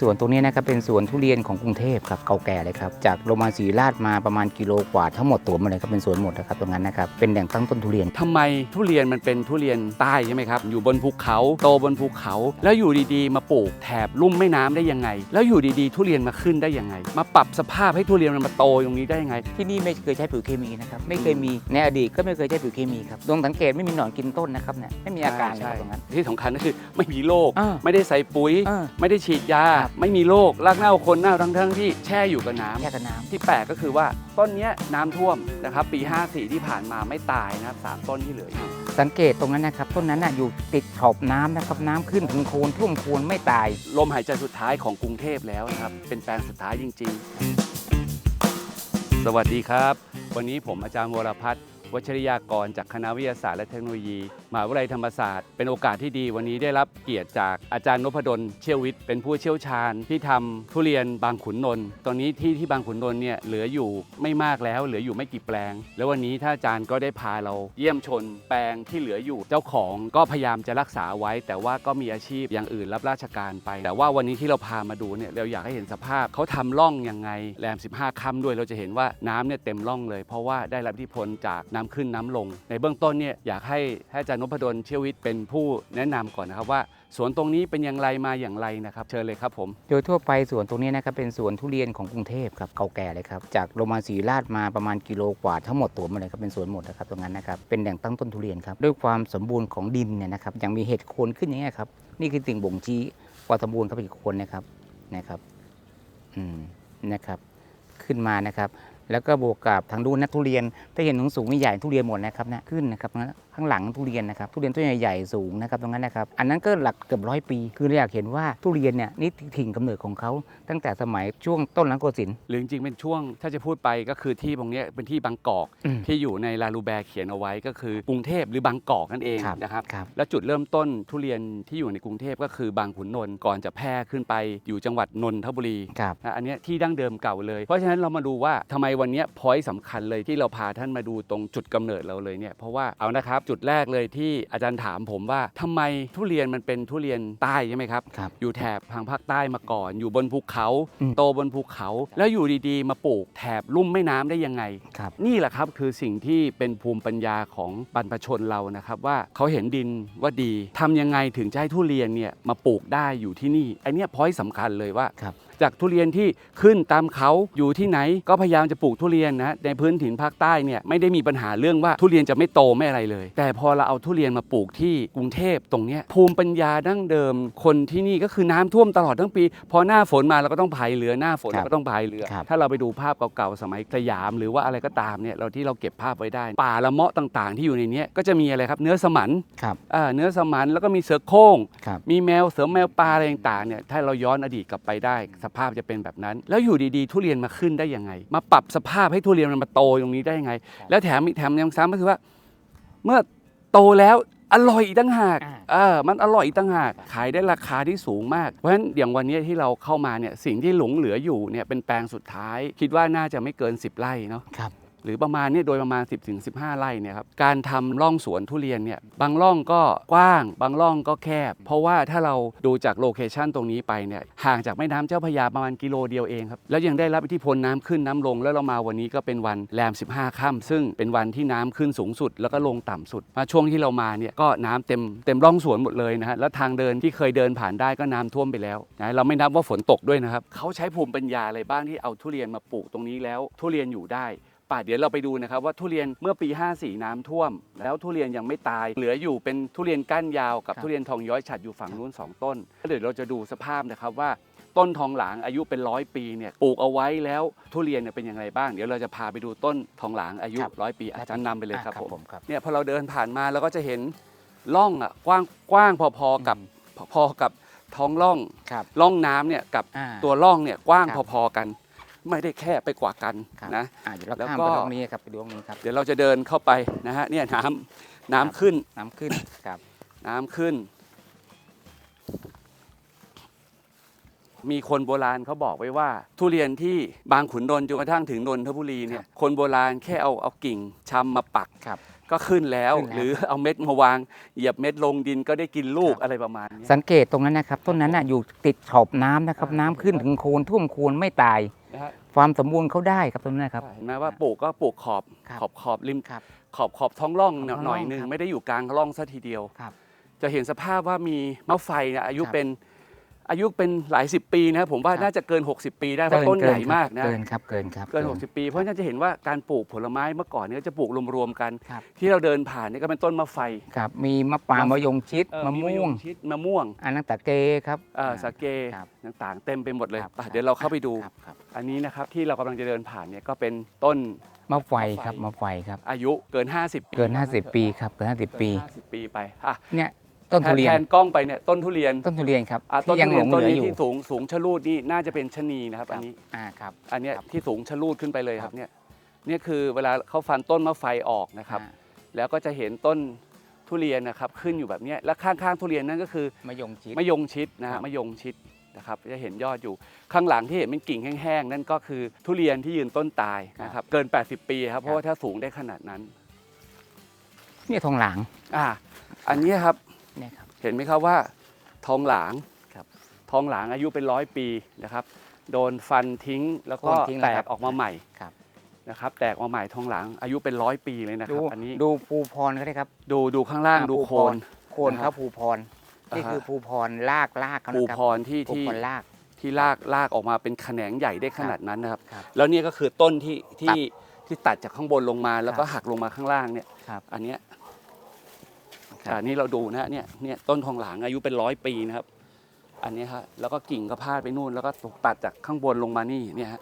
สวนตรงนี้นะครับเป็นสวนทุเรียนของกรุงเทพครับเก่าแก่เลยครับจากโรงพยาบาลศรีราชมาประมาณกิโลกว่าทั้งหมดตัวหมาเลยครับเป็นสวนหมดนะครับตรงนั้นนะครับเป็นแหล่งตั้งต้นทุเรียน ทำไมทุเรียนมันเป็นทุเรียนใต้ใช่ไหมครับ อยู่บนภูเขาโตบนภูเขา แล้วอยู่ดีๆ มาปลูกแถบลุ่มแม่น้ำได้ยังไง แล้วอยู่ดีๆ ทุเรียนมาขึ้นได้ยังไง มาปรับสภาพให้ทุเรียนมันมาโตตรงนี้ได้ยังไง ที่นี่ไม่เคยใช้ปุ๋ยเคมีนะครับไม่เคยมีในอดีตก็ไม่เคยใช้ปุ๋ยเคมีครับดวงสังเกตไม่มีหนอนกินต้นนะครับเนี่ยไม่มีอาการเลยครับตรงนั้น ที่สำคัญก็คือไม่มีโรคอ่าไม่ได้ใส่ปุ๋ย อ่า ไม่ได้ฉีดยา ครับไม่มีโรครากเน่าคนเน่าทั้งทั้งๆที่แช่อยู่กับน้ำแค่กับน้ำที่แปลกก็คือว่าต้นเนี้ยน้ำท่วมนะครับปี 54 ที่ผ่านมาไม่ตายนะครับสามต้นที่เหลืออยู่สังเกตตรงนั้นนะครับต้นนั้นน่ะอยู่ติดขอบน้ำนะครับน้ำขึ้นถึงโคนท่วมโคนไม่ตาย ลมหายใจสุดท้ายของกรุงเทพแล้วนะครับ เป็นแปลงสุดท้ายจริง ๆ สวัสดีครับ วันนี้ผมอาจารย์วรพัฒน์วัชริยากร จากคณะวิทยาศาสตร์และเทคโนโลยีมหาวิทยาลัยธรรมศาสตร์ เป็นโอกาสที่ดีวันนี้ได้รับเกียรติจากอาจารย์นพดลเชี่ยววิทย์เป็นผู้เชี่ยวชาญที่ทำทุเรียนบางขุนนนท์ตอนนี้ที่ที่บางขุนนนท์เนี่ยเหลืออยู่ไม่มากแล้วเหลืออยู่ไม่กี่แปลง แล้ววันนี้ท่านอาจารย์ก็ได้พาเราเยี่ยมชนแปลงที่เหลืออยู่เจ้าของก็พยายามจะรักษาไว้ แต่ว่าก็มีอาชีพอย่างอื่นรับราชการไป แต่ว่าวันนี้ที่เราพามาดูเนี่ยเราอยากให้เห็นสภาพเขาทำร่องยังไงแรม 15 ค่ำด้วยเราจะเห็นว่าน้ำเนี่ยเต็มร่องเลย เพราะว่าได้รับอิทธิพลจากน้ำขึ้นน้ำลง ในเบื้องต้นเนี่ยอยากให้ให้อาจารย์นพดลเชี่ยววิทย์เป็นผู้แนะนำก่อนนะครับว่าสวนตรงนี้เป็นอย่างไรมาอย่างไรนะครับ เชิญเลยครับผม โดยทั่วไปสวนตรงนี้นะครับเป็นสวนทุเรียนของกรุงเทพครับเก่าแก่เลยครับจากโรงพยาบาลศรีราชมาประมาณกิโลกว่าทั้งหมดตัวหมาเลยครับเป็นสวนหมดนะครับตรงนั้นนะครับเป็นแหล่งตั้งต้นทุเรียนครับด้วยความสมบูรณ์ของดินเนี่ยนะครับยังมีเห็ดโคนขึ้นอย่างเงี้ยครับนี่คือสิ่งบ่งชี้ความสมบูรณ์ครับเห็ดโคนนะครับนะครับอืมนะครับขึ้นมานะครับ แล้วก็บวกกับทางดูนนะทุเรียน ถ้าเห็นสูงๆใหญ่ทุเรียนหมดนะครับนะขึ้นนะครับ ข้างหลังทุเรียนนะครับทุเรียนต้นใหญ่ๆสูงนะครับตรงนั้นนะครับอันนั้นก็หลักเกือบร้อยปี คือเราอยากเห็นว่าทุเรียนเนี่ยนี่ถิ่นกำเนิดของเขาตั้งแต่สมัยช่วงต้นรัตนโกสินทร์หรือจริงๆเป็นช่วงถ้าจะพูดไปก็คือที่ตรงเนี้ยเป็นที่บางกอกอืมที่อยู่ในลาลูแบร์เขียนเอาไว้ก็คือกรุงเทพหรือบางกอกนั่นเองครับนะครับครับแล้วจุดเริ่มต้นทุเรียนที่อยู่ในกรุงเทพก็คือบางขุนนนท์ก่อนจะแพร่ขึ้นไปอยู่จังหวัดนนทบุรีครับนะอันเนี้ยที่ดั้งเดิมเก่าเลย เพราะฉะนั้นเรามาดูว่าทำไมวันเนี้พอยต์สำคัญเลยที่เราพาท่านมาดูตรงจุดกำเนิดเราเลยเนี่ยเพราะว่าเอานะครับจุดแรกเลยที่อาจารย์ถามผมว่าทำไมทุเรียนมันเป็นทุเรียนใต้ใช่ไหมครับครับ อยู่แถบทางภาคใต้มาก่อน อยู่บนภูเขาอืมโตบนภูเขา แล้วอยู่ดีๆ มาปลูกแถบลุ่มแม่น้ำได้ยังไงครับนี่แหละครับคือสิ่งที่เป็นภูมิปัญญาของบรรพชนเรานะครับว่าเขาเห็นดินว่าดีทำยังไงถึงจะให้ทุเรียนเนี่ยมาปลูกได้อยู่ที่นี่ไอเนี้ยพอยสำคัญเลยว่าครับ จากทุเรียนที่ขึ้นตามเขาอยู่ที่ไหน ก็พยายามจะปลูกทุเรียนนะในพื้นถิ่นภาคใต้เนี่ยไม่ได้มีปัญหาเรื่องว่าทุเรียนจะไม่โตไม่อะไรเลย แต่พอเราเอาทุเรียนมาปลูกที่กรุงเทพตรงเนี้ยภูมิปัญญาดั้งเดิม คนที่นี่ก็คือน้ำท่วมตลอดทั้งปี พอหน้าฝนมาเราก็ต้องพายเรือหน้าฝนครับเราก็ต้องพายเรือครับถ้าเราไปดูภาพเก่าๆสมัยสยาม หรือว่าอะไรก็ตามเนี่ยเราที่เราเก็บภาพไว้ได้ ป่าละเมาะต่างๆ ที่อยู่ในเนี้ยก็จะมีอะไรครับ เนื้อสมันครับอ่าเนื้อสมันแล้วก็มีเสือโคร่งครับมีแมวเสือแมวปลาอะไรต่างๆเนี่ยถ้าเราย้อนอดีตกลับไปได้สภาพจะเป็นแบบนั้น แล้วอยู่ดีๆ ทุเรียนมาขึ้นได้ยังไง มาปรับสภาพให้ทุเรียนมันมาโตตรงนี้ได้ยังไง แล้วแถมอีกแถมยังซ้ำก็คือว่า เมื่อโตแล้วอร่อยอีกตั้งหากอ่าเออมันอร่อยอีกตั้งหาก ขายได้ราคาที่สูงมาก เพราะฉะนั้นอย่างวันนี้ที่เราเข้ามาเนี่ยสิ่งที่หลงเหลืออยู่เนี่ยเป็นแปลงสุดท้าย คิดว่าน่าจะไม่เกิน 10 ไร่เนาะครับ หรือประมาณนี้โดยประมาณ 10ถึงไร่เนี่ยครับการทำร่องสวนทุเรียนเนี่ยบางร่องก็กว้าง บางร่องก็แคบ เพราะว่าถ้าเราดูจากโลเคชันตรงนี้ไปเนี่ยห่างจากแม่น้ำเจ้าพยาประมาณกิโลเดียวเองครับแล้วยังได้รับอิทธิพลน้ำขึ้นน้ำลง แล้วเรามาวันนี้ก็เป็นวันแรม 15ค่ำซึ่งเป็นวันที่น้ำขึ้นสูงสุด แล้วก็ลงต่ำสุดมาช่วงที่เรามาเนี่ยก็น้ำเต็มเต็มร่องสวนหมดเลยนะฮะแล้วทางเดินที่เคยเดินผ่านได้ก็น้ำท่วมไปแล้วนะเราไม่นับว่าฝนตกด้วยนะครับเขาใช้ภูมิปัญญาอะไรบ้างที่เอาทุเรียนมาปลูกตรงนี้แล้ว ทุเรียนอยู่ได้ ป่าเดี๋ยวเราไปดูนะครับว่าทุเรียนเมื่อปี 54 น้ำท่วม แล้วทุเรียนยังไม่ตาย เหลืออยู่เป็นทุเรียนก้านยาวกับครับ ทุเรียนทองย้อยฉัดอยู่ฝั่งนู้นสองต้นแล้วเดี๋ยวเราจะดูสภาพนะครับว่า ต้นทองหลางอายุเป็นร้อยปีเนี่ยปลูกเอาไว้แล้วทุเรียนเนี่ยเป็นอย่างไรบ้าง เดี๋ยวเราจะพาไปดูต้นทองหลางอายุร้อยปีอาจารย์นำไปเลยครับอ่าผมครับ เนี่ยพอเราเดินผ่านมาเราก็จะเห็นร่องอะกว้างกว้างพอๆกับพอๆกับท้องร่องครับร่องน้ำเนี่ยกับอ่า ตัวร่องเนี่ยกว้างครับ พอๆกัน ไม่ได้แคบไปกว่ากันครับนะอ่าเดี๋ยวเราแล้วข้ามก็ไปตรงนี้ครับไปดูตรงนี้ครับเดี๋ยวเราจะเดินเข้าไปนะฮะเนี่ยน้ำน้ำขึ้นน้ำขึ้นครับ น้ำขึ้นโมีคนโบราณเขาบอกไว้ว่า ทุเรียนที่บางขุนนนท์จนกระทั่งถึงนนทบุรีเนี่ยคนโบราณแค่เอาเอากิ่งชำมาปักครับ ก็ขึ้นแล้ว ขึ้นแล้ว หรือเอาเม็ดมาวางเหยียบเม็ดลงดินก็ได้กินลูกครับอะไรประมาณเนี้ย สังเกตตรงนั้นนะครับ ต้นนั้นน่ะอยู่ติดขอบน้ำนะครับอ่า น้ำขึ้นถึงโคนท่วมโคนไม่ตาย นะฮะความสมบูรณ์เขาได้ครับตรงนั้นนะครับ เห็นไหมว่าปลูกก็ปลูกขอบครับขอบขอบริมครับขอบขอบท้องร่องขอบท้องหน่อยร่องหนึ่งครับไม่ได้อยู่กลางร่องซะทีเดียว ครับจะเห็นสภาพว่ามีมะไฟเนี่ยอายุครับ เป็น อายุเป็นหลายสิบปีนะครับผมว่าครับน่าจะเกิน 60 ปีได้เพราะต้นใหญ่มากนะ เกินครับเกินครับเกิน 60 ปี เพราะฉะนั้นจะเห็นว่าการปลูกผลไม้เมื่อก่อนเนี่ยจะปลูกรวมๆกัน ครับ ที่เราเดินผ่านเนี่ยก็เป็นต้นมะไฟครับมีมะปรางมะมะยงชิดเอ่อมะม่วงยชิดมะม่วงอันนั้นตะเกครับ เอ่อสาเกครับต่างๆ เต็มไปหมดเลยครับ ไปเดี๋ยวเราเข้าไปดู ครับครับอันนี้นะครับที่เรากำลังจะเดินผ่านเนี่ยก็เป็นต้นมะไฟมะไฟครับมะไฟครับ อายุเกิน 50 ปีเกิน 50 ปีครับเกิน50 ปีเกิน50 ปีไปอะเนี่ย ต้นทุเรียน แทนกล้องไปเนี่ยต้นทุเรียนต้นทุเรียนครับอะต้นที่ยังทุหลเรียนต้นนี้งเหลืออยู่ที่สูงสูงชะลูดนี่น่าจะเป็นชะนีนะครับ อันนี้อ่าครับ อันเนี้ยครับที่สูงชะลูดขึ้นไปเลยคครัรับบ เนี่ยเนี่ยคือเวลาเขาฟันต้นมะไฟออกนะครับ อ่าแล้วก็จะเห็นต้นทุเรียนนะครับขึ้นอยู่แบบเนี้ยแล้วข้างๆทุเรียนนั่นก็คือ มะยงชิด มะยงชิดนะครัฮะบ มะยงชิดนะครับจะเห็นยอดอยู่ข้างหลังที่เห็นเป็นกิ่งแห้งๆนั่นก็คือทุเรียนที่ยืนต้นตายนะครับเกิน 80 ปีครับเพราะว่าถ้าสูงได้ขนาดนั้นเนี่ยทองหลางอ่าอันเนี้ยครับ เนี่ยครับเห็นไหมครับว่าทองหลางครับทองหลางอายุเป็นร้อยปีนะครับ โดนฟันทิ้งแล้วก็โค่นทิ้งแตแล้วครักบออกมาใหม่ครับนะครับ แตกออกมาใหม่ทองหลางอายุเป็นร้อยปีเลยนะคดูรับ อันนี้ดูภูพรก็ได้ครับ ดูดูข้างล่างอ่าดูภูโคพนรโคนเขานะครับภูพรนี่อ่าฮะคือภูพรลากลากเขาภูนะครัพรที่ภูที่พรลากที่ลากลากออกมาเป็นแขนงใหญ่ได้ขนาดนั้นนะครับครับแล้วเนี่ยก็คือต้นที่ตัที่ดที่ตัดจากข้างบนลงมาแล้วก็ครับหักลงมาข้างล่างเนี่ยครับอันเนี้ยครับ อันนี้เราดูนะฮะเนี่ยเนี่ยต้นทองหลางอายุเป็นร้อยปีนะครับ อันเนี้ยฮะแล้วก็กิ่งก็พาดไปนู่น แล้วก็ถูกตัดจากข้างบนลงมานี่เนี่ยฮะ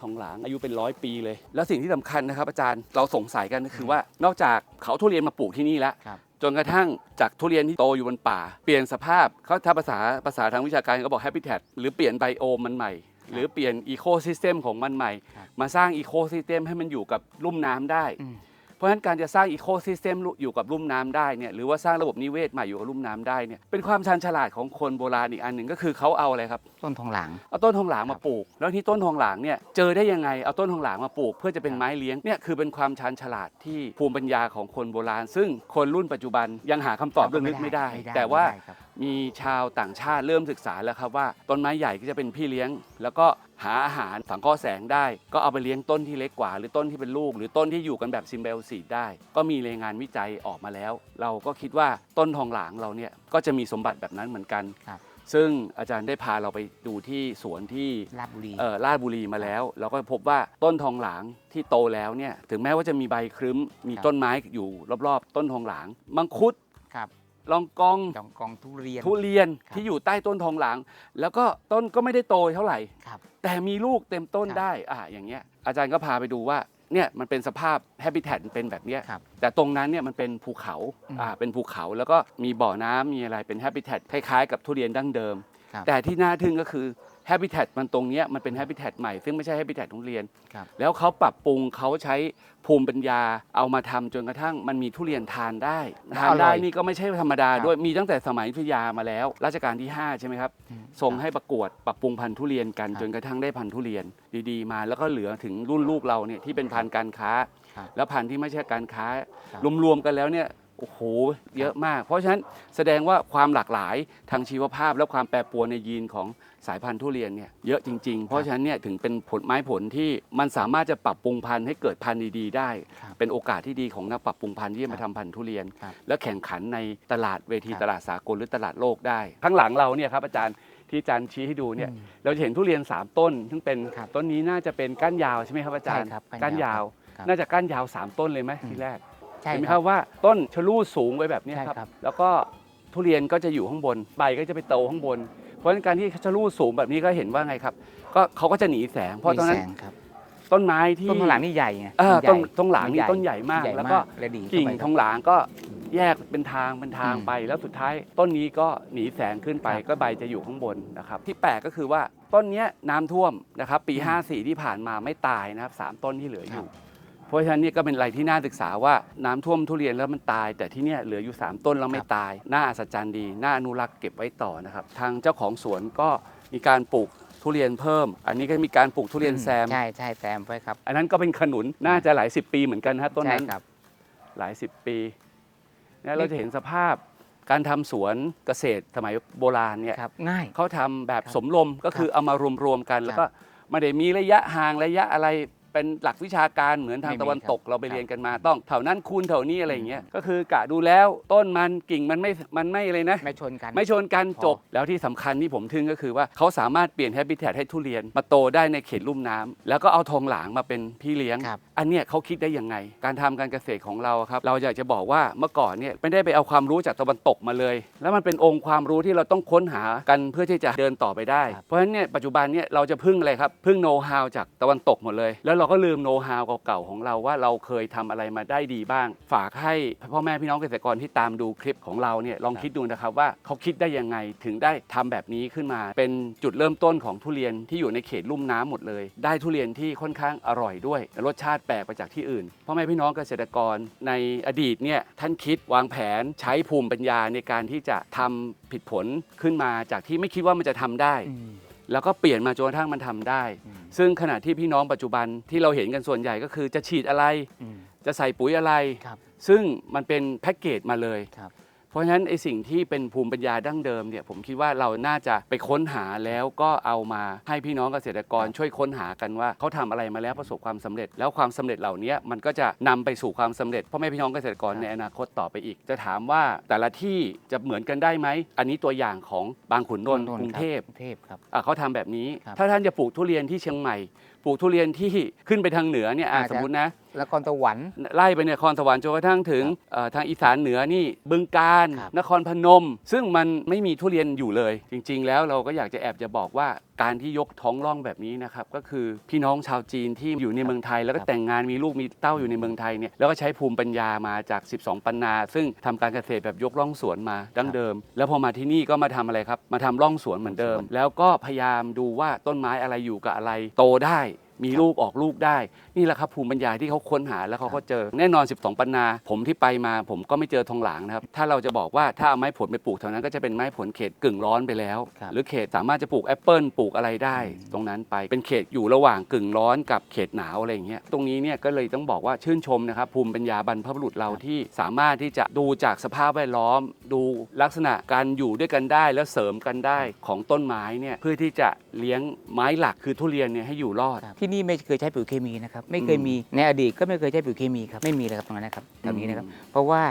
ทองหลางอายุเป็นร้อยปีเลย แล้วสิ่งที่สำคัญนะครับ อาจารย์เราสงสัยกันก็คือว่านอกจากเขาทุเรียนมาปลูกที่นี่แล้วครับจนกระทั่งจากทุเรียนที่โตอยู่บนป่า เปลี่ยนสภาพเขาถ้าภาษาภาษาทางวิชาการเขาบอก habitat หรือเปลี่ยนไบโอมมันใหม่ หรือเปลี่ยนอีโคซิสเต็มของมันใหม่ครับมาสร้างอีโคซิสเต็มให้มันอยู่กับลุ่มน้ำได้อืม เพราะฉะนั้นการจะสร้างอีโคซิสเต็มอยู่กับลุ่มน้ำได้เนี่ยหรือว่าสร้างระบบนิเวศใหม่อยู่กับลุ่มน้ำได้เนี่ยเป็นความชาญฉลาดของคนโบราณอีกอันหนึ่งก็คือเขาเอาอะไรครับต้นทองหลางเอาต้นทองหลางครัมาบปลูก แล้วที่ต้นทองหลางเนี่ยเจอได้ยังไงเอาต้นทองหลางมาปลูก เพื่อจะเป็นครับไม้เลี้ยงเนี่ยคือเป็นความชาญฉลาดที่ภูมิปัญญาของคนโบราณ ซึ่งคนรุ่นปัจจุบันยังหาคำตอบเรื่องนี้ไม่ได้ แต่ว่าไม่ได้ครับมีชาวต่างชาติเริ่มศึกษาแล้วครับว่าต้นไม้ใหญ่ก็จะเป็นพี่เลี้ยง แล้วก็หาอาหารสังเคราะห์แสงได้ ก็เอาไปเลี้ยงต้นที่เล็กกว่า หรือต้นที่เป็นลูก หรือต้นที่อยู่กันแบบซิมเบลซีดได้ ก็มีรายงานวิจัยออกมาแล้ว เราก็คิดว่าต้นทองหลางเราเนี่ยก็จะมีสมบัติแบบนั้นเหมือนกัน ครับซึ่งอาจารย์ได้พาเราไปดูที่สวนที่ลาดบุรีเอ่อลาดบุรีมาแล้ว เราก็พบว่าต้นทองหลางที่โตแล้วเนี่ยถึงแม้ว่าจะมีใบครึ้ม มีครับต้นไม้อยู่รอบๆ ต้นทองหลาง มังคุด ครับ ลองกองจองกองทุเรียน ทุเรียนครับ ที่อยู่ใต้ต้นทองหลาง แล้วก็ต้นก็ไม่ได้โตเท่าไหร่ ครับ แต่มีลูกเต็มต้นครับได้อ่าอย่างเงี้ย อาจารย์ก็พาไปดูว่า เนี่ยมันเป็นสภาพแฮบิ t ตเป็นแบบเนี้ย ครับแต่ตรงนั้นเนี่ยมันเป็นภูเขา อืมอ่า เป็นภูเขา แล้วก็มีบ่อน้ำมีอะไรเป็นแฮบิ t ตคล้ายๆ กับทุเรียนดั้งเดิม ครับ แต่ที่น่าทึ่งก็คือ แฮบิ t ตมันตรงเนี้ยมันเป็นแฮบิ t ตใหม่ซึ่งไม่ใช่แฮบิ t ตทุเรียน ครับ แล้วเขาปรับปรุงเขาใช้ภูมิปัญญาเอามาทำจนกระทั่งมันมีทุเรียนทานได้ ทานได้นี่ก็ไม่ใช่ธรรมดาครับด้วยมีตั้งแต่สมัยอยุธยามาแล้วรัชกาลที่ 5 ใช่ไหมครับอืมส่งให้ประกวดปรับปรุงพันธุ์ทุเรียนกันครับจนกระทั่งได้พันธุ์ทุเรียนดีๆ มาแล้วก็เหลือถึงรุ่นลูกเราเนี่ยที่เป็นพันธุ์การค้า ครับแล้วพันธุ์ที่ไม่ใช่การค้า ครับ รวมๆกันแล้วเนี่ยโอ้โหเยอะมาก เพราะฉะนั้นแสดงว่าความหลากหลายทางชีวภาพและความแปรปรวนในยีนของ สายพันธุ์ทุเรียนเนี่ยเยอะจริง ๆ เพราะฉะนั้นเนี่ยถึงเป็นผลไม้ผลที่มันสามารถจะปรับปรุงพันธุ์ให้เกิดพันธุ์ดีๆได้ ครับเป็นโอกาสที่ดีของนักปรับปรุงพันธุ์ที่จะครัมาบทำพันธุ์ทุเรียน ครับและแข่งขันในตลาดเวทีครับตลาดสากลหรือตลาดโลกได้ ข้างหลังเราเนี่ยครับอาจารย์ที่อาจารย์ชี้ให้ดูเนี่ยอืมเราจะเห็นทุเรียน 3 ต้น ซึ่งเป็นครับต้นนี้น่าจะเป็นก้านยาวใช่ไหมครับอาจารย์ใช่ครับก้านก้านยายาววครับน่าจะก้านยาว 3 ต้นเลยไหมอืม ทีแรก ใช่เห็นไหมคครัรับ บว่าต้นชะลูดสูงไว้แบบเนี้ยใช่ครับ ครับ แล้วก็ทุเรียนก็จะอยู่ข้างบนใบก็จะไปโตข้างบน เพราะฉะนั้นการที่ชะลูดสูงแบบนี้ก็เห็นว่าไงครับ ก็เขาก็จะหนีแสง เพราะตอนนั้นมีแสงครับต้นไม้ที่ต้นทองหลางนี่ใหญ่ไงเออใหญ่ต้นต้นหลางนี่ต้นใหญ่มากใหญ่แล้วก็และดีกิ่งเข้าไปทองหลางก็แยกเป็นทางเป็นทางอืมไป แล้วสุดท้ายต้นนี้ก็หนีแสงขึ้นไปครับก็ใบจะอยู่ข้างบนนะครับ ที่แปลกก็คือว่าต้นเนี้ยน้ำท่วมนะครับ ปีอืม54 ที่ผ่านมาไม่ตายนะครับสามต้นที่เหลืออครัยู่บ เพราะฉะนั้นนี่ก็เป็นอะไรที่น่าศึกษาว่าน้ำท่วมทุเรียนแล้วมันตาย แต่ที่เนี่ยเหลืออยู่ 3 ต้นแล้วไม่ตาย น่าอัศจรรย์ดี น่าอนุรักษ์เก็บไว้ต่อนะครับ ทางเจ้าของสวนก็มีการปลูกทุเรียนเพิ่ม อันนี้ก็มีการปลูกทุเรียนแซม ใช่ใช่แซมไว้ครับ อันนั้นก็เป็นขนุนน่าจะหลายสิบปีเหมือนกันนะฮะต้นใช่นั้นครับหลายสิบปีเนี่ยเราจะเห็นสภาพการทำสวนเกษตรสมัยโบราณเนี่ยครับง่ายเขาทำแบบครับสมรมก็คือเอามารวมๆกัน แล้วครัก็บไม่ได้มีระยะห่างระยะอะไร เป็นหลักวิชาการเหมือนทางไม่มีตะวันตกครับเราไปครับเรียนกันมาต้องเท่านั้นคูณเท่านี้อะไรอย่างเงี้ยอืมก็คือกะดูแล้วต้นมันกิ่งมันไม่มันไม่เลยนะ ไม่ชนกันไม่ชนกันพอจบแล้วที่สำคัญที่ผมทึ่งก็คือว่าเขาสามารถเปลี่ยนแฮบิ t ตให้ทุเรียนมาโตได้ในเขตลุ่มน้ำแล้วก็เอาทองหลางมาเป็นพี่เลี้ยงครับอันเนี้ยเขาคิดได้ยังไง การทำการเกษตรของเราครับเราอยากจะบอกว่าเมื่อก่อนเนี่ยไม่ได้ไปเอาความรู้จากตะวันตกมาเลย แล้วมันเป็นองค์ความรู้ที่เราต้องค้นหากันเพื่อที่จะเดินต่อไปได้ครับเพราะฉะนั้นเนี่ยปัจจุบันเนี่ยเราจะพึ่งอะไรครับพึ่งโน้ตฮาวจากตะวันตกหมดเลยแล้วเราก็ลืมโน้ตฮาวเก่าๆของเราว่าเราเคยทำอะไรมาได้ดีบ้าง ฝากให้พ่อแม่พี่น้องเกษตรกรที่ตามดูคลิปของเราเนี่ยลองคิดดูนะครับว่าเขาคิดได้ยังไงถึงได้ทำแบบนี้ขึ้นมา เป็นจุดเริ่มต้นของทุเรียนที่อยู่ในเขตลุ่มน้ำหมดเลย ได้ทุเรียนที่ค่อนข้างอร่อยด้วยและรสชาติแปลกไปจากที่อื่นพ่อแม่พี่น้องเกษตรกรในอดีตเนี่ยท่านคิดวางแผนใช้ภูมิปัญญาในการที่จะทำผิดผลขึ้นมาจากที่ไม่คิดว่ามันจะทำได้อืมแล้วก็เปลี่ยนมาจนกระทั่งมันทำได้อืม ซึ่งขณะที่พี่น้องปัจจุบันที่เราเห็นกันส่วนใหญ่ก็คือจะฉีดอะไรอืมจะใส่ปุ๋ยอะไร ครับ ซึ่งมันเป็นแพ็กเกจมาเลย ครับ เพราะฉะนั้นไอสิ่งที่เป็นภูมิปัญญาดั้งเดิมเนี่ยผมคิดว่าเราน่าจะไปค้นหาแล้วก็เอามาให้พี่น้องเกษตรกรครับช่วยค้นหากันว่าเขาทำอะไรมาแล้วประสบความสำเร็จ แล้วความสำเร็จเหล่านี้มันก็จะนำไปสู่ความสำเร็จพ่อแม่พี่น้องเกษตรกรในอนาคตต่อไปอีก จะถามว่าแต่ละที่จะเหมือนกันได้ไหมอันนี้ตัวอย่างของบางขุนนนท์กรุงเทพกรุงเทพครับอะเขาทำแบบนี้ครับถ้าท่านจะปลูกทุเรียนที่เชียงใหม่ปลูกทุเรียนที่ขึ้นไปทางเหนือเนี่ยอะอ่าสมมตินะแล้วครสวรรค์ ไล่ไปเนี่ยนครสวรรค์จนกระทั่งถึงเอ่อทางอีสานเหนือนี่บึงกาฬครับ นครพนม ซึ่งมันไม่มีทุเรียนอยู่เลย จริง ๆ แล้วเราก็อยากจะแอบจะบอกว่าการที่ยกท้องร่องแบบนี้นะครับก็คือพี่น้องชาวจีนที่อยู่ในเมืองไทย แล้วก็แต่งงานมีลูกมีเต้าอยู่ในเมืองไทยเนี่ยแล้วก็ใช้ภูมิปัญญามาจาก 12 ปันนา ซึ่งทำการเกษตรแบบยกร่องสวนมาดั้งเดิม แล้วพอมาที่นี่ก็มาทำอะไรครับมาทำร่องสวนเหมือนเดิม แล้วก็พยายามดูว่าต้นไม้อะไรอยู่กับอะไร โตได้ มีลูกออกลูกได้ นี่แหละครับภูมิปัญญาที่เขาค้นหาแล้วเขาก็เจอ แน่นอน 12 ปันนา ผมที่ไปมาผมก็ไม่เจอทองหลางนะครับ ถ้าเราจะบอกว่าถ้าเอาไม้ผลไปปลูกแถวนั้นก็จะเป็นไม้ผลเขตกึ่งร้อนไปแล้วครับหรือเขตสามารถจะปลูกแอปเปิลปลูกอะไรได้อืมตรงนั้นไปเป็นเขตอยู่ระหว่างกึ่งร้อนกับเขตหนาวอะไรอย่างเงี้ยตรงนี้เนี่ยก็เลยต้องบอกว่าชื่นชมนะครับภูมิปัญญาบรรพบุรุษเราที่สามารถที่จะดูจากสภาพแวดล้อม ดูลักษณะการอยู่ด้วยกันได้แล้วเสริมกันได้ของต้นไม้เนี่ยเพื่อที่จะเลี้ยงไม้หลักคือทุเรียนเนี่ยให้อยู่รอดครับที่นี่ไม่เคยใช้ปุ๋ยเคมีนะครับไม่เคยอืมมีในอดีตก็ไม่เคยใช้ปุ๋ยเคมีครับไม่มีเลยครับตรงนั้นนะครับแถวนี้นะครับอืมเพราะว่า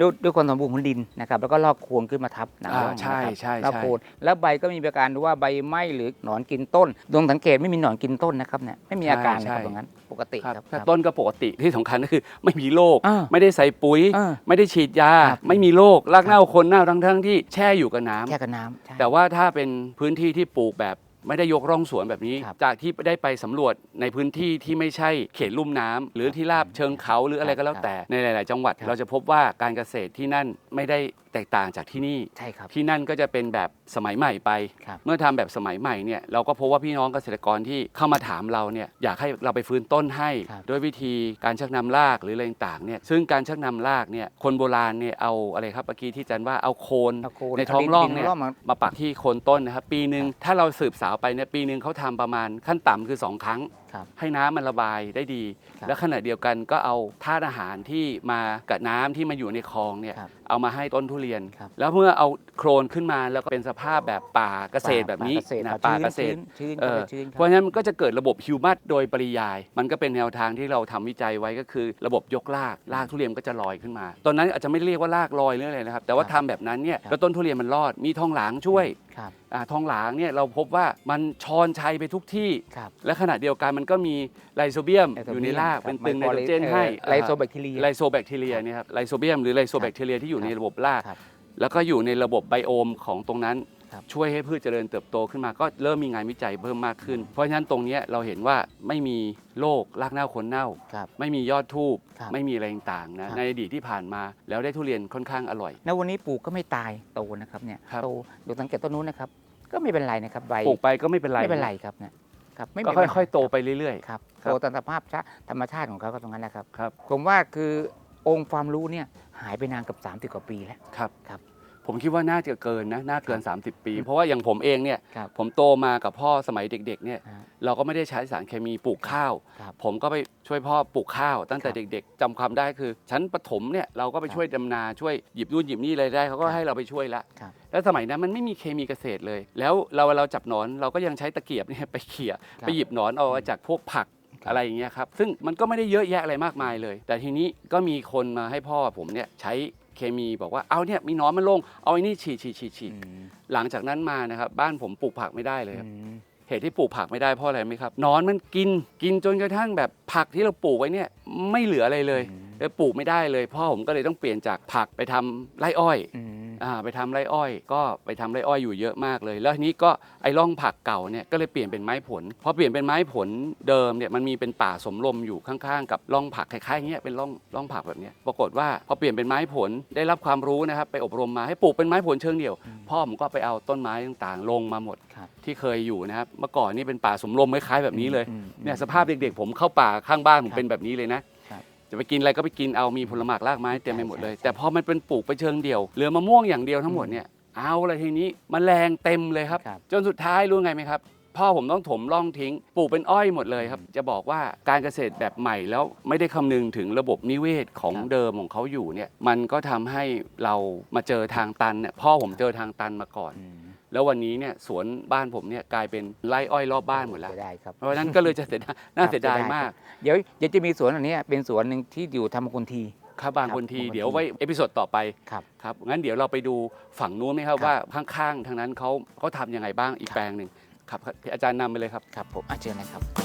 ด้วยด้วยความสมบูรณ์ของดินนะครับแล้วก็ลอกโคนขึ้นมาทับหนาอ่าร่องใช่นะครับใช่ลอกใช่ โคนแล้วใบก็มีอาการว่าใบไหม้หรือหนอนกินต้นดวงสังเกตไม่มีหนอนกินต้นนะครับเนี่ยไม่มีอาการเลยครับตรงนั้นปกติครับครับถ้าครับต้นก็ปกติที่สำคัญก็คือ ไม่มีโรคอ่าไม่ได้ใส่ปุ๋ย อ่าไม่ได้ฉีดยา ครับ ไม่มีโรครากเน่าคนเน่าทั้งทั้งๆที่แช่อยู่กับน้ำแค่กับน้ำใช่ แต่ว่าถ้าเป็นพื้นที่ที่ปลูกแบบ ไม่ได้ยกร่องสวนแบบนี้ ครับจากที่ได้ไปสำรวจในพื้นที่ที่ไม่ใช่เขตลุ่มน้ำหรือที่ราบเชิงเขาหรืออะไรก็แล้วแต่ในหลาย ๆ จังหวัด ครับ เราจะพบว่าการเกษตรที่นั่นไม่ได้ แตกต่างจากที่นี่ใช่ครับ ที่นั่นก็จะเป็นแบบสมัยใหม่ไป ครับเมื่อทำแบบสมัยใหม่เนี่ยเราก็พบว่าพี่น้องเกษตรกรที่เข้ามาถามเราเนี่ยอยากให้เราไปฟื้นต้นให้ ครับ ด้วยวิธีการชักนำรากหรืออะไรต่างๆเนี่ยซึ่งการชักนำรากเนี่ยคนโบราณเนี่ยเอาอะไรครับเมื่อกี้ที่อาจันว่าเอาโคน เอาโคนในท้องร่องดิเนี่ยร่องมามาปักที่โคนต้นนะครับ ปีหนึ่งถ้าเราสืบสาวไปเนี่ยปีหนึ่งเขาทำประมาณขั้นต่ำคือ 2 ครั้ง ครับ ให้น้ำมันระบายได้ดี ครับและขณะเดียวกันก็เอาธาตุอาหารที่มากับน้ำที่มาอยู่ในคลองเนี่ยครับเอามาให้ต้นทุเรียน ครับแล้วเมื่อเอาโครนขึ้นมาแล้วก็เป็นสภาพแบบป่าเกษตรแบบนี้ป่าเกษตรนะครับป่าเกษตรชื้นๆเออชื้นๆเพราะฉะนั้นมันก็จะเกิดระบบฮิวมัสโดยปริยาย มันก็เป็นแนวทางที่เราทำวิจัยไว้ก็คือ ระบบยกรากรากทุเรียนก็จะลอยขึ้นมา ตอนนั้นอาจจะไม่เรียกว่ารากลอยหรืออะไรนะครับ แต่ว่าครับทำแบบนั้นเนี่ยครับแล้วต้นทุเรียนมันรอดมีทองหลางช่วย ครับ อาทองหลางเนี่ยเราพบว่ามันชอนชัยไปทุกที่ ครับ และขณะเดียวกันมันก็มีไลโซเบียมไลโซอยู่เบีในยมรากครับเป็นตึงไนโตรเจนไมโครให้ไลโซแบคทีเรียไลโซแบคทีเรียเนี่ยครับไลโซเบียมหรือไลโซแบคทีเรียที่อยู่ในระบบราก ครับ แล้วก็อยู่ในระบบไบโอมของตรงนั้นครับ ช่วยให้พืชเจริญเติบโตขึ้นมาก็เริ่มมีงานวิจัยเพิ่มมากขึ้น เพราะฉะนั้นตรงเนี้ยเราเห็นว่าไม่มีโรครากเน่าคนเน่าครับไม่มียอดทูบครับไม่มีอะไรต่างๆนะครับในอดีตที่ผ่านมาแล้วได้ทุเรียนค่อนข้างอร่อยแล้ววันนี้ปลูกก็ไม่ตายโตนะครับเนี่ยครับโตดูสังเกตต้นนู้นนะครับก็ไม่เป็นไรนะครับใบปลูกไปก็ไม่เป็นไรไม่เป็นไรครับเนี่ยครับไม่ก็เป็นไรค่อยๆโตไปเรื่อยครับครับโตตามสภาพชาธรรมชาติของเขาก็ตรงนั้นแหละครับๆครับ ผมว่าคือองค์ความรู้เนี่ยหายไปนานเกับ 30 กว่าปีแล้วครับครับ ผมคิดว่าน่าจะเกินนะน่าเกิน 30 ปี เพราะว่าอย่างผมเองเนี่ยครับผมโตมากับพ่อสมัยเด็กๆเนี่ยฮะเราก็ไม่ได้ใช้สารเคมีปลูกข้าว ครับผมก็ไปช่วยพ่อปลูกข้าว ตั้งแต่ครับเด็ก ๆจำความได้คือ ชั้นประถมเนี่ยเราก็ไปครับช่วยดำนาช่วยหยิบนู่นหยิบนี่อะไรได้เขาก็ครับให้เราไปช่วยละครับ แล้วสมัยนั้นมันไม่มีเคมีเกษตรเลย แล้วเราเราจับหนอนเราก็ยังใช้ตะเกียบเนี่ยไปเขี่ยครับ ไปหยิบหนอนเอาจากพวกผัก ครับ อะไรอย่างเงี้ยครับ ซึ่งมันก็ไม่ได้เยอะแยะอะไรมากมายเลย แต่ทีนี้ก็มีคนมาให้พ่อผมเนี่ยใช้ เคมีบอกว่าเอาเนี่ยมีหนอนมันลงเอาไอ้นี่ฉีดฉีดฉีดฉีดอืมหลังจากนั้นมานะครับบ้านผมปลูกผักไม่ได้เลยครับอืมเหตุที่ปลูกผักไม่ได้เพราะอะไรไหมครับหนอนมันกินกินจนกระทั่งแบบผักที่เราปลูกไว้เนี่ยไม่เหลืออะไรเลยอืมเลยปลูกไม่ได้เลยพ่อผมก็เลยต้องเปลี่ยนจากผักไปทำไร่อ้อยอืมอ่า ไปทำไร่อ้อย ก็ไปทำไร่อ้อยอยู่เยอะมากเลย แล้วทีนี้ก็ไอ้ร่องผักเก่าเนี่ยก็เลยเปลี่ยนเป็นไม้ผลพอเปลี่ยนเป็นไม้ผลเดิมเนี่ยมันมีเป็นป่าสมรมอยู่ข้างๆ กับร่องผักคล้ายๆเงี้ยเป็นร่องร่องผักแบบเนี้ยปรากฏว่าพอเปลี่ยนเป็นไม้ผลได้รับความรู้นะครับไปอบรมมาให้ปลูกเป็นไม้ผลเชิงเดี่ยวอืมพ่อผมก็ไปเอาต้นไม้ต่างๆ ลงมาหมดครับที่เคยอยู่นะครับเมื่อก่อนนี่เป็นป่าสมรมคล้ายๆแบบนี้เลยอืมเนี่ยสภาพเด็กๆผมเข้าป่าข้างบ้านผมครับเป็นแบบนี้เลยนะครับ จะไปกินอะไรก็ไปกินเอามีผลหมากรากไม้เต็มไปหมดเลยใช่ใช่แต่พอมันเป็นปลูกไปเชิงเดี่ยวเหลือมะม่วงอย่างเดียวทั้งหมดเนี่ยเอาละทีนี้มแมลงเต็มเลยครับ ครับ จนสุดท้ายรู้ไงไหมครับ พ่อผมต้องถมร่องทิ้ง ปลูกเป็นอ้อยหมดเลยครับ จะบอกว่าการเกษตรแบบใหม่แล้วไม่ได้คำนึงถึงระบบนิเวศของครับเดิมของเขาอยู่เนี่ยมันก็ทำให้เรามาเจอทางตันเนี่ยพ่อผมเจอทางตันมาก่อน อืม แล้ววันนี้เนี่ยสวนบ้านผมเนี่ยกลายเป็นไร่อ้อยรอบบ้านหมดแล้ว เสียดายครับ เพราะฉะนั้นก็เลยจะเสียดายน่าเสียดายมากเดี๋ยวเดี๋ยวจะมีสวนอันเนี้ยเป็นสวนหนึ่งที่อยู่ธรรมกุนที ครับบางคนทีครับเดี๋ยวไว้เอพิโซดต่อไปครับ ครับงั้นเดี๋ยวเราไปดูฝั่งนู้นไหมครับครับ ว่าข้างๆทางนั้นเขาเขาทำยังไงบ้างอีกครับแปลงหนึ่งครับอาจารย์นำไปเลยครับ ครับผมอาเชิญนะครับ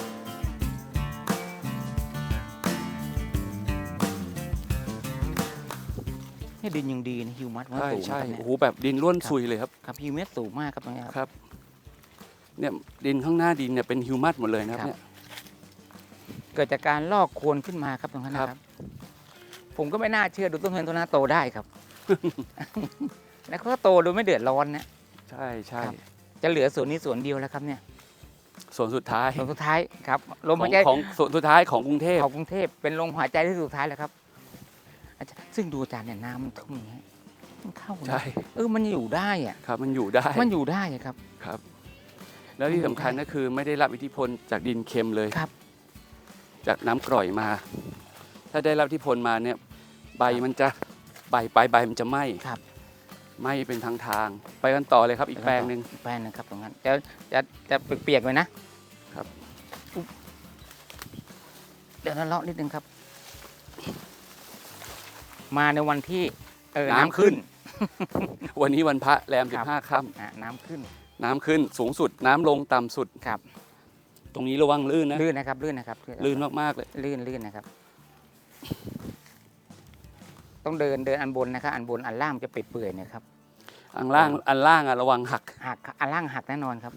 นี่ดินยังดีนะฮิวมัสมันใช่สูงใช่ครับเนี่ยโอ้โหแบบดินร่วนครับ ซุยเลยครับ ครับฮิวมัสสูงมากครับตรงนี้ครับครับ เนี่ยดินข้างหน้าดินเนี่ยเป็นฮิวมัสหมดเลยนะครับครับ เนี่ย เกิดจากการลอกโคลนขึ้นมาครับตรงนั้นนะคครัรับบผมก็ไม่น่าเชื่อดูต้นเงินต้นนาโตได้ครับ แล้วก็โตโดยไม่เดือดร้อนนะ ใช่ใช่ครับ จะเหลือส่วนนี้ส่วนเดียวแล้วครับเนี่ยส่วนสุดท้ายส่วนสุดท้ายครับลมขอหางยใจของส่วนสุดท้ายของกรุงเทพ ของกรุงเทพเป็นลมหายใจที่สุดท้ายแล้วครับ อาจารย์ซึ่งดูอาจารย์เนี่ยน้ำมันท่วมอย่างเงี้ยมันเข้านะใช่ เออมันอยู่ได้อะครับมันอยู่ได้มันอยู่ได้อะครับ ครับ แล้วที่สำคัญก็คือไม่ได้รับอิทธิพลจากดินเค็มเลย ครับ จากน้ำกร่อยมา ถ้าได้รับอิทธิพลมาเนี่ย ใบมันจะใบปลายใบมันจะไหม้ครับ ไหม้เป็นทางทางๆไปกันต่อเลยครับอีกแปลงหนึ่งแปลงหนึงครับตรงนั้นจะจะจะเปียกๆเลยนะครับ อุ๊บเดี๋ยวนั้นเลาะนิดนึงครับ มาในวันที่เออน้ำขึ้น วันนี้วันพระแรมคสิรับบห้าค่อะน้ำขึ้นำน้ำขึ้นสูงสุดน้ำลงต่ำสุด ครับตรงนี้ระวังลื่นนะ ลื่นนะครับลื่นนะครับลื่นมากๆเลย ลื่นลื่นนะครับ ต้องเดินเดินอันบนนะครับ อันบนอันล่างจะเปื่อยๆเนี่ยครับ อันล่างอันล่างอะระวังหัก หักอันล่างหักแน่นอนครับ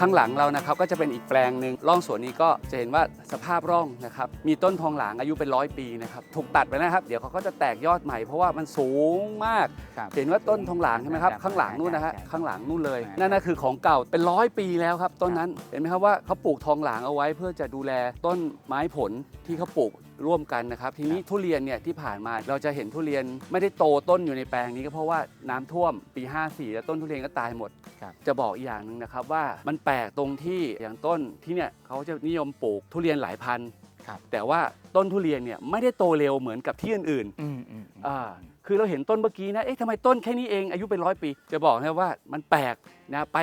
ข้างหลังเรานะครับก็จะเป็นอีกแปลงหนึ่งร่องสวนนี้ก็จะเห็นว่าสภาพร่องนะครับมีต้นทองหลางอายุเป็นร้อยปีนะครับถูกตัดไปนะครับ เดี๋ยวเขาก็จะแตกยอดใหม่เพราะว่ามันสูงมาก ครับเห็นว่าต้นทองหลางใช่ไหมครับครับข้างหลังนู่นนะฮะใช่ใช่ข้างหลังนู่นเลยใช่นั่นน่ะคือของเก่าเป็นร้อยปีแล้วครับต้นนั้นเห็นไหมครับว่าเขาปลูกทองหลางเอาไว้เพื่อจะดูแลต้นไม้ผลที่เขาปลูกร่วมกันนะครับ ทีนี้ทุเรียนเนี่ยที่ผ่านมาเราจะเห็นทุเรียนไม่ได้โตต้นอยู่ในแปลงนี้ก็เพราะว่าน้ำท่วมปี 54 แล้วต้นทุเรียนก็ตายหมด ครับ จะบอกอีกอย่างหนึ่งนะครับว่ามันแปลกตรงที่อย่างต้นที่เนี่ยเขาจะนิยมปลูกทุเรียนหลายพันธุ์ครับ แต่ว่าต้นทุเรียนเนี่ยไม่ได้โตเร็วเหมือนกับที่อื่นๆ อืมอืมอืม อ่าคือเราเห็นต้นเมื่อกี้นะ เอ๊ะทำไมต้นแค่นี้เองอายุเป็นร้อยปี จะบอกนะว่ามันแปลกนะไป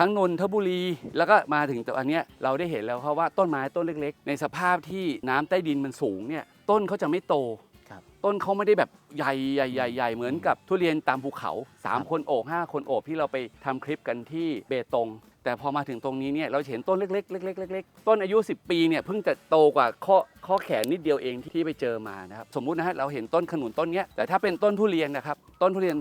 ทั้งนนทบุรี แล้วก็มาถึงตัวอันเนี้ยเราได้เห็นแล้วครับว่าต้นไม้ต้นเล็ก ๆ ในสภาพที่น้ำใต้ดินมันสูงเนี่ยต้นเขาจะไม่โตครับต้นเขาไม่ได้แบบใหญ่ใหญ่ใหญ่ใหญ่เหมือนกับทุเรียนตามภูเขา 3 คนโอบ5 คนโอบที่เราไปทำคลิปกันที่เบตง แต่พอมาถึงตรงนี้เนี่ยเราเห็นต้นเล็กๆเล็กๆเล็กๆต้นอายุ 10 ปีเนี่ยเพิ่งจะโตกว่าข้อข้อแขนนิดเดียวเองที่ไปเจอมานะครับสมมุตินะฮะเราเห็นต้นขนุนต้นเนี้ยแต่ถ้าเป็นต้นทุเรียนนะครับต้นทุเรียน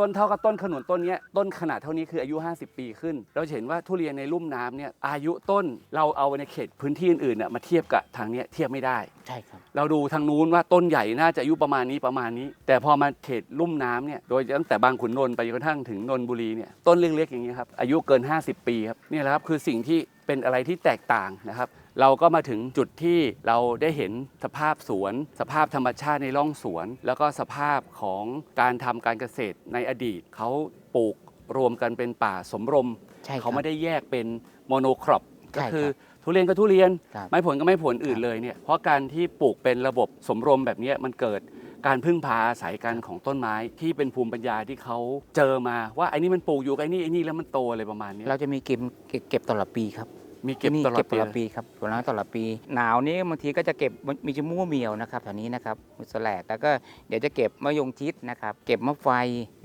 ต้นเท่ากับต้นขนุนต้นเนี้ยต้นขนาดเท่านี้คืออายุ 50 ปีขึ้น เราจะเห็นว่าทุเรียนในลุ่มน้ำเนี่ยอายุต้นเราเอาในเขตพื้นที่อื่นๆน่ะมาเทียบกับทางเนี้ยเทียบไม่ได้ใช่ครับ เราดูทางนู้นว่าต้นใหญ่น่าจะอายุประมาณนี้ประมาณนี้ แต่พอมาเขตลุ่มน้ำเนี่ยโดยตั้งแต่บางขุนนนท์ไปจนกระทั่งถึงนนทบุรีเนี่ยต้นเล็กๆอย่างนี้ยครับอายุเกิน 50 ปีครับนี่แหละครับคือสิ่งที่เป็นอะไรที่แตกต่างนะครับ เราก็มาถึงจุดที่เราได้เห็นสภาพสวน สภาพธรรมชาติในร่องสวน แล้วก็สภาพของการทำการเกษตรในอดีต เขาปลูกรวมกันเป็นป่าสมรม ใช่ครับเขาไม่ได้แยกเป็นโมโนครอปก็ใช่ครับคือทุเรียนก็ทุเรียน ครับไม้ผลก็ไม้ผลอื่นเลยเนี่ยเพราะการที่ปลูกเป็นระบบสมรมแบบเนี้ยมันเกิดการพึ่งพาอาศัยกันของต้นไม้ที่เป็นภูมิปัญญาที่เขาเจอมาว่าไอ้นี่มันปลูกอยู่กับไอ้นี่ไอ้นี่แล้วมันโตอะไรประมาณเนี้ย เราจะมีเก็บเก็บเก็บตลอดปีครับ มีเก็บที่นี่ตลอดเก็บตปีลอดปีครับผลไม้ตลอดปี หนาวนี้บางทีก็จะเก็บมีชะม่วเมียวนะครับแถวนี้นะครับมุสแลกแล้วก็เดี๋ยวจะเก็บมะยงชิดนะครับ เก็บมะไฟ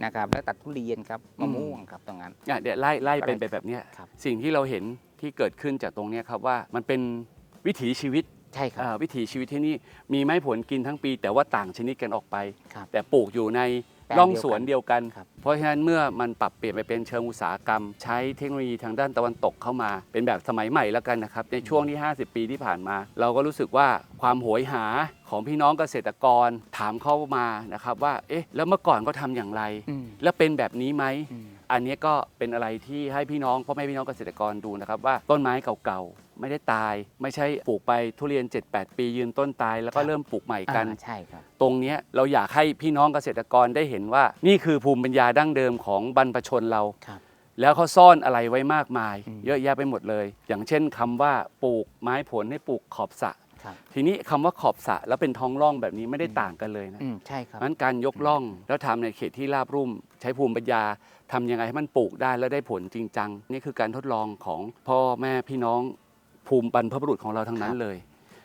นะครับ แล้วตัดทุเรียนครับมะม่วงครับตรงนั้น อะเดี๋ยวไล่ไล่เป็นอะไรไปแบบเนี้ยครับ สิ่งที่เราเห็นที่เกิดขึ้นจากตรงเนี้ยครับว่ามันเป็นวิถีชีวิตใช่ครับ อ่าวิถีชีวิตที่นี่มีไม้ผลกินทั้งปี แต่ว่าต่างชนิดกันออกไป ครับ แต่ปลูกอยู่ในแป ลงร่องสวนเดียวกัน ครับ เพราะฉะนั้นเมื่อมันปรับเปลี่ยนไปเป็นเชิงอุตสาหกรรม ใช้เทคโนโลยีทางด้านตะวันตกเข้ามา เป็นแบบสมัยใหม่แล้วกันนะครับ ในช่วงที่ 50 ปีที่ผ่านมา เราก็รู้สึกว่าความโหยหาของพี่น้องเกษตรกรถามเข้ามานะครับว่าเอ๊ะแล้วเมื่อก่อนก็ทำอย่างไร อืมแล้วเป็นแบบนี้ไหม อืม อันนี้ก็เป็นอะไรที่ให้พี่น้องพ่อแม่พี่น้องเกษตรกรดูนะครับว่าต้นไม้เก่าๆไม่ได้ตาย ไม่ใช่ปลูกไปทุเรียน 7-8 ปียืนต้นตาย แล้วก็ครับเริ่มปลูกใหม่กัน อ่าใช่ครับ ตรงเนี้ยเราอยากให้พี่น้องเกษตรกรได้เห็นว่า นี่คือภูมิปัญญาดั้งเดิมของบรรพชนเรา ครับ แล้วเขาซ่อนอะไรไว้มากมาย อืม เยอะแยะไปหมดเลย อย่างเช่นคำว่าปลูกไม้ผลให้ปลูกขอบสระ ครับทีนี้คำว่าขอบสระแล้วเป็นท้องร่องแบบนี้ไม่ได้ต่างกันเลยนะอืมใช่ครับ นั้นการยกล่องแล้วทำในเขตที่ราบรุ่ม ใช้ภูมิปัญญาทำยังไงให้มันปลูกได้แล้วได้ผลจริงจังนี่คือการทดลองของพ่อแม่พี่น้องภูมิบรรพบุรุษของเราทั้งนั้นเลย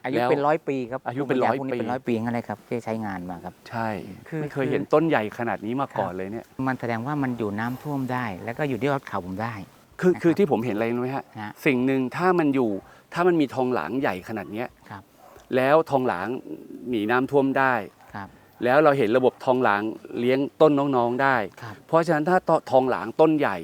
อายุแล้วเป็นร้อยปีครับอายุเป็นร้อยพวกนี้ปี เป็นร้อยปีงั้นเลยครับที่ใช้งานมาครับ ใช่คือ ไม่เคยคือเห็นต้นใหญ่ขนาดนี้มาก่อนครับเลยเนี่ย มันแสดงว่ามันอยู่น้ำท่วมได้ แล้วก็อยู่ที่ยอดเขาผมได้ คือนะครับคือที่ผมเห็นอะไรรู้ไหมฮะนะฮะ สิ่งหนึ่งถ้ามันอยู่ ถ้ามันมีทองหลางใหญ่ขนาดเนี้ยครับ แล้วทองหลางหนีน้ำท่วมได้ ครับ แล้วเราเห็นระบบทองหลางเลี้ยงต้นน้องๆได้ ครับ เพราะฉะนั้นถ้าทองหลางต้นใหญ่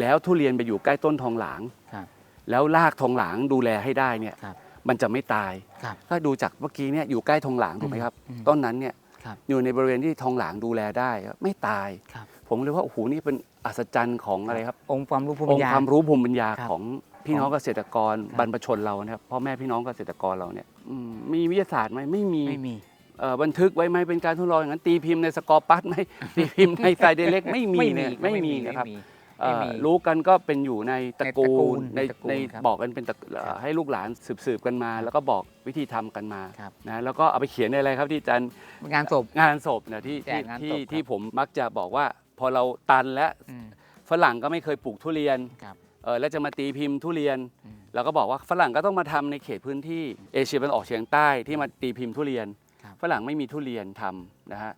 แล้วทุเรียนไปอยู่ใกล้ต้นทองหลาง ครับ แล้วรากทองหลางดูแลให้ได้เนี่ยครับมันจะไม่ตาย ครับ ถ้าดูจากเมื่อกี้เนี่ยอยู่ใกล้ทองหลางถูกไหมครับ อืมต้นนั้นเนี่ยครับอยู่ในบริเวณที่ทองหลางดูแลได้ไม่ตาย ครับ ผมเลยว่าโอ้โหนี่เป็นอัศจรรย์ของอะไรครับองค์ความรู้ภูมิอปังญค์ญา ความรู้ภูมิปัญญาครับ ของ พี่น้องเกษตรกรครับบรรพชนเรานะครับพ่อแม่พี่น้องเกษตรกรเราเนี่ยอืมมีวิทยาศาสตร์ไหมไม่มีไม่มี เอ่อบันทึกไว้ไหมเป็นการทดลองอย่างนั้นตีพิมพ์ในสกอร์ปัสไหม ตีพิมพ์ในไซเดเล็กไม่มีเนี่ยไม่มีนะครับไม่มีเอ่อไม่มีรู้กันก็เป็นอยู่ในตระกูในลตระกูลในในตระกูลครับบอกกันเป็นตระเอ่อครับให้ลูกหลานสืบๆกันมา แล้วก็บอกวิธีทำกันมาครับ นะแล้วก็เอาไปเขียนในอะไรครับที่อาจารย์งานศพ งานศพเนี่ยที่แจที่กงานศพที่ครับ ที่ผมมักจะบอกว่า พอเราตันและอืมฝรั่งก็ไม่เคยปลูกทุเรียน ครับเออแล้วจะมาตีพิมพ์ทุเรียนอืมเราก็บอกว่าฝรั่งก็ต้องมาทำในเขตพื้นที่เอเชียตะวันออกเฉียงใต้ที่มาตีพิมพ์ทุเรียนครับฝรั่งไม่มีทุเรียนทำนะฮะ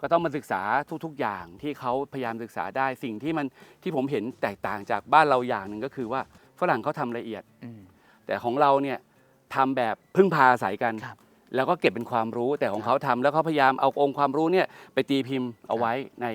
ก็ต้องมาศึกษาทุก ๆ อย่างที่เขาพยายามศึกษาได้สิ่งที่มันที่ผมเห็นแตกต่างจากบ้านเราอย่างหนึ่งก็คือว่าฝรั่งเขาทำละเอียดอืมแต่ของเราเนี่ยทำแบบพึ่งพาอาศัยกันครับ แล้วก็เก็บเป็นความรู้แต่ของครับเขาทำแล้วเขาพยายามเอาองค์ความรู้เนี่ยไปตีพิมพ์เอาไว้ใน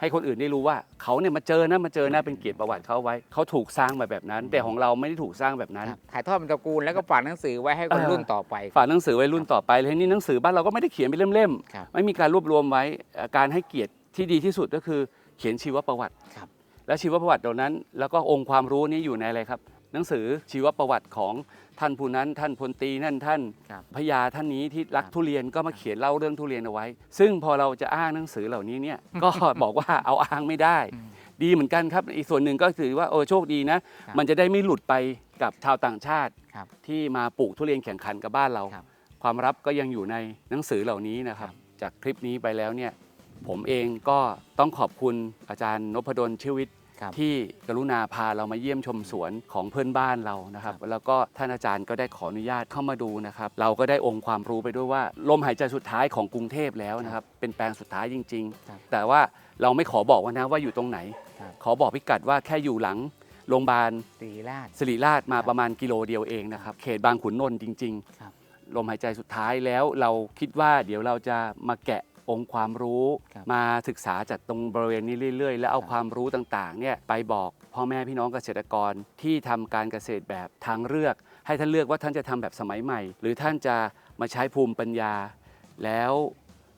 ให้คนอื่นได้รู้ว่าเขาเนี่ยมาเจอนะมาเจอนะเป็นเกียรติประวัติเขาเอาไว้เขาถูกสร้างมาแบบนั้น แต่ของเราไม่ได้ถูกสร้างแบบนั้นครับถ่ายทอดเป็นตระกูลแล้วก็ฝากหนังสือไว้ให้คนเออรุ่นต่อไป ฝากหนังสือไว้รุ่นต่อไปเลยนี่หนังสือบ้านเราก็ไม่ได้เขียนเป็นเล่มครับๆไม่มีการรวบรวมไว้เอ่อการให้เกียรติที่ดีที่สุดก็คือเขียนชีวประวัติครับและชีวประวัติเหล่านั้น แล้วก็องค์ความรู้นี้อยู่ในอะไรครับ หนังสือชีวประวัติของ ท่านผู้นั้นท่านพลตรีนั่นท่านครับพญาท่านนี้ที่รักครับทุเรียนก็มาเขียนเล่าเรื่องทุเรียนเอาไว้ ซึ่งพอเราจะอ้างหนังสือเหล่านี้เนี่ย ก็ บอกว่าเอาอ้างไม่ได้ อืม ดีเหมือนกันครับ อีกส่วนหนึ่งก็ถือว่าเออโชคดีนะ ครับมันจะได้ไม่หลุดไปกับชาวต่างชาติ ครับที่มาปลูกทุเรียนแข่งขันกับบ้านเรา ครับ ความลับก็ยังอยู่ในหนังสือเหล่านี้นะครับ จากคลิปนี้ไปแล้วเนี่ยผมเองก็ต้องขอบคุณอาจารย์นพดลชื่อวิทย์ ครับที่กรุณาพาเรามาเยี่ยมชมสวนของเพื่อนบ้านเรานะครับครับ แล้วก็ท่านอาจารย์ก็ได้ขออนุญาตเข้ามาดูนะครับ เราก็ได้องค์ความรู้ไปด้วยว่าลมหายใจสุดท้ายของกรุงเทพแล้วนะครับ เป็นแปลงสุดท้ายจริง ครับๆ แต่ว่าเราไม่ขอบอกว่านะว่าอยู่ตรงไหน ครับ ขอบอกพิกัดว่าแค่อยู่หลังโรงพยาบาลสีราช สิริราชมาครับประมาณกิโลเดียวเองนะครับ เขตบางขุนนนท์จริง ครับ ๆ ลมหายใจสุดท้ายแล้วเราคิดว่าเดี๋ยวเราจะมาแกะ องค์ความรู้ครับมาศึกษาจากตรงบริเวณนี้เรื่อย ๆ แล้วเอาครับความรู้ต่างๆเนี่ยไปบอกพ่อแม่พี่น้องเกษตรกรที่ทำการเกษตรแบบทางเลือก ให้ท่านเลือกว่าท่านจะทำแบบสมัยใหม่ หรือท่านจะมาใช้ภูมิปัญญา แล้ว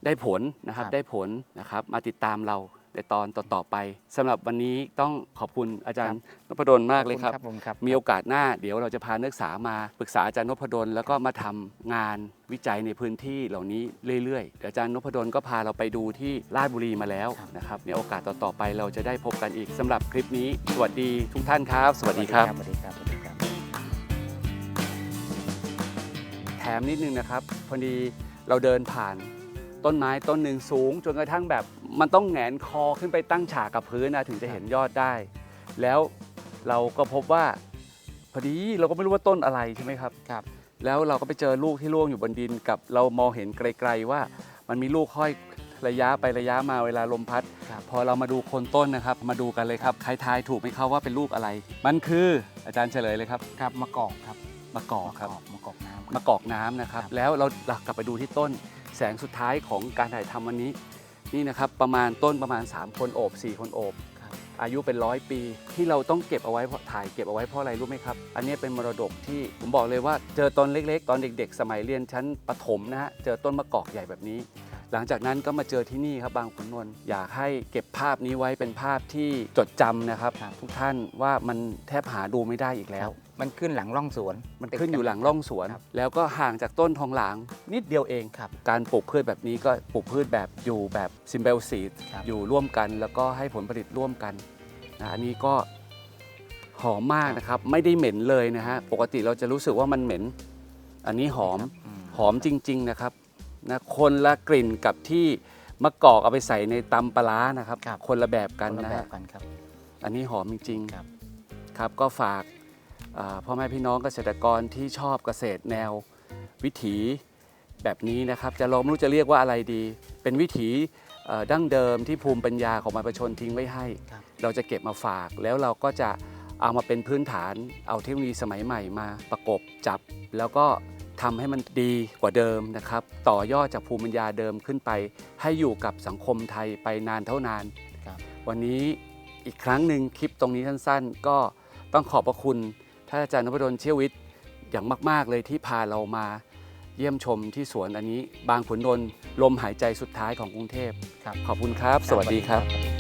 ได้ผลนะครับครับ ได้ผลนะครับมาติดตามเรา ในตอนต่อๆไปสำหรับวันนี้ต้องขอบคุณอาจารย์นพดลมากเลยครับขอณผมครับ มีโอกาสหน้าเดี๋ยวเราจะพานักศึกษามาปรึกษาอาจารย์นพดลแล้วก็มาทำงานวิจัยในพื้นที่เหล่านี้เรื่อยๆเดี๋ยวอาจารย์นพดลก็พาเราไปดูที่ราชบุรีมาแล้วนะครับในโอกาสต่อๆไปเราจะได้พบกันอีกสำหรับคลิปนี้ สวัสดีทุกท่านครับ สวัสดีครับ สวัสดีครับ สวัสดีครับ แถมนิดนึงนะครับพอดีเราเดินผ่านต้นไม้ต้นหนึ่งสูง จนกระทั่งแบบ มันต้องแหงนคอขึ้นไปตั้งฉากกับพื้นนะถึงจะเห็นยอดได้ แล้วเราก็พบว่าพอดีเราก็ไม่รู้ว่าต้นอะไรใช่ไหมครับครับ แล้วเราก็ไปเจอลูกที่ร่วงอยู่บนดินกับเรามองเห็นไกลๆว่ามันมีลูกห้อยระยะไประยะมาเวลาลมพัดครับพอเรามาดูโคนต้นนะครับ มาดูกันเลยครับใครทายถูกไหมครับว่าเป็นลูกอะไร มันคืออาจารย์เฉลยเลยครับครับมะกอกครับมะกอกครับมะกอกน้ำมะกอกน้ำนะครับครับแล้วเราเรากลับไปดูที่ต้นแสงสุดท้ายของการถ่ายทำวันนี้ นี่นะครับประมาณต้นประมาณ 3 คนโอบ 4 คนโอบครับอายุเป็นร้อยปี ที่เราต้องเก็บเอาไว้เพราะถ่ายเก็บเอาไว้เพราะอะไรรู้ไหมครับ อันนี้เป็นมรดกที่ผมบอกเลยว่าเจอตอนเล็กๆ ตอนเด็ก ๆ สมัยเรียนชั้นประถมนะฮะเจอต้นมะกอกใหญ่แบบนี้ หลังจากนั้นก็มาเจอที่นี่ครับบางขุนนนท์อยากให้เก็บภาพนี้ไว้เป็นภาพที่จดจำนะครับครับทุกท่านว่ามันแทบหาดูไม่ได้อีกแล้ว มันขึ้นหลังร่องสวน มันติดขึ้นอยู่กัหลังร่องสวนครับแล้วก็ห่างจากต้นทองหลางนิดเดียวเองครับ การปลูกพืชแบบนี้ก็ปลูกพืชแบบอยู่แบบซิมเบลซีดครับอยู่ร่วมกัน แล้วก็ให้ผลผลิตร่วมกันนะอันนี้ก็หอมมากนะครับ ไม่ได้เหม็นเลยนะฮะปกติเราจะรู้สึกว่ามันเหม็น อันนี้หอมอืมหอมจริง ๆ นะครับ นะคนละกลิ่นกับที่มะกอกเอาไปใส่ในตำปลาร้านะครับ ครับ คนละแบบกันคนละนะแบฮะบกันครับ อันนี้หอมจริงๆครับ ครับก็ฝากอ่าพ่อแม่พี่น้องเกษตรกรที่ชอบเกษตรแนววิถีแบบนี้นะครับ จะลองไม่รู้จะเรียกว่าอะไรดี เป็นวิถีเอ่อดั้งเดิมที่ภูมิปัญญาของบรรพชนทิ้งไว้ให้ ครับ เราจะเก็บมาฝากแล้วเราก็จะเอามาเป็นพื้นฐาน เอาเทคโนโลยีสมัยใหม่มาประกบจับ แล้วก็ ทำให้มันดีกว่าเดิมนะครับ ต่อยอดจากภูมิปัญญาเดิมขึ้นไป ให้อยู่กับสังคมไทยไปนานเท่านานครับวันนี้อีกครั้งหนึ่งคลิปตรงนี้สั้นๆ ก็ต้องขอบพระคุณท่านอาจารย์นพดลเชี่ยววิทย์อย่างมาก ๆ เลยที่พาเรามาเยี่ยมชมที่สวนอันนี้ บางขุนนนท์ลมหายใจสุดท้ายของกรุงเทพครับขอบคุณครับ สวัสดีครับสวัสดี